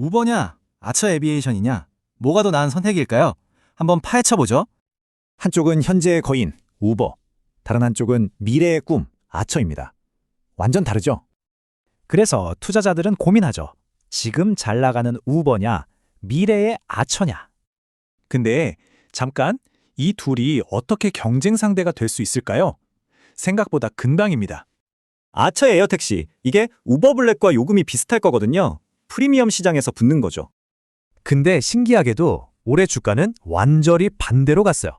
우버냐, 아처 에비에이션이냐, 뭐가 더 나은 선택일까요? 한번 파헤쳐보죠. 한쪽은 현재의 거인, 우버. 다른 한쪽은 미래의 꿈, 아처입니다. 완전 다르죠? 그래서 투자자들은 고민하죠. 지금 잘 나가는 우버냐, 미래의 아처냐. 근데 잠깐 이 둘이 어떻게 경쟁 상대가 될 수 있을까요? 생각보다 근방입니다. 아처 에어택시, 이게 우버 블랙과 요금이 비슷할 거거든요. 프리미엄 시장에서 붙는 거죠. 근데 신기하게도 올해 주가는 완전히 반대로 갔어요.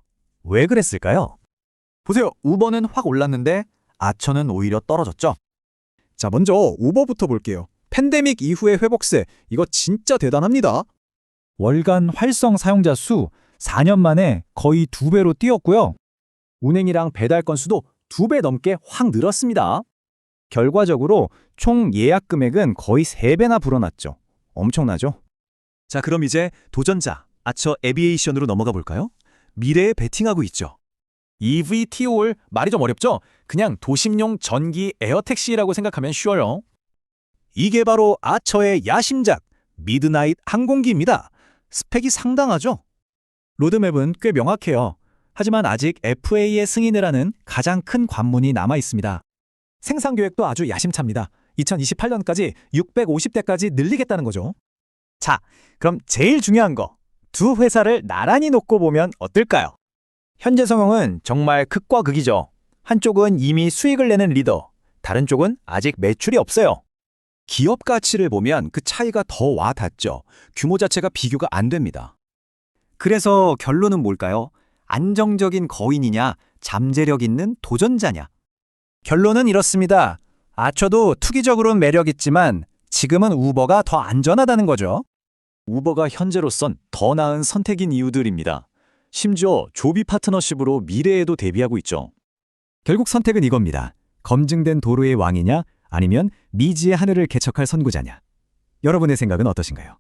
왜 그랬을까요? 보세요. 우버는 확 올랐는데 아처는 오히려 떨어졌죠. 자, 먼저 우버부터 볼게요. 팬데믹 이후의 회복세, 이거 진짜 대단합니다. 월간 활성 사용자 수 4년 만에 거의 두 배로 뛰었고요. 운행이랑 배달 건수도 두 배 넘게 확 늘었습니다. 결과적으로 총 예약 금액은 거의 3배나 불어났죠. 엄청나죠? 자, 그럼 이제 도전자 아처 에비에이션으로 넘어가 볼까요? 미래에 베팅하고 있죠. EVTOL 말이 좀 어렵죠? 그냥 도심용 전기 에어택시라고 생각하면 쉬워요. 이게 바로 아처의 야심작 미드나잇 항공기입니다. 스펙이 상당하죠? 로드맵은 꽤 명확해요. 하지만 아직 FA의 승인을 하는 가장 큰 관문이 남아 있습니다. 생산 계획도 아주 야심차입니다. 2028년까지 650대까지 늘리겠다는 거죠. 자, 그럼 제일 중요한 거. 두 회사를 나란히 놓고 보면 어떨까요? 현재 성형은 정말 극과 극이죠. 한쪽은 이미 수익을 내는 리더, 다른 쪽은 아직 매출이 없어요. 기업 가치를 보면 그 차이가 더 와 닿죠. 규모 자체가 비교가 안 됩니다. 그래서 결론은 뭘까요? 안정적인 거인이냐, 잠재력 있는 도전자냐? 결론은 이렇습니다. 아처도 투기적으로는 매력 있지만 지금은 우버가 더 안전하다는 거죠. 우버가 현재로선 더 나은 선택인 이유들입니다. 심지어 조비 파트너십으로 미래에도 대비하고 있죠. 결국 선택은 이겁니다. 검증된 도로의 왕이냐, 아니면 미지의 하늘을 개척할 선구자냐. 여러분의 생각은 어떠신가요?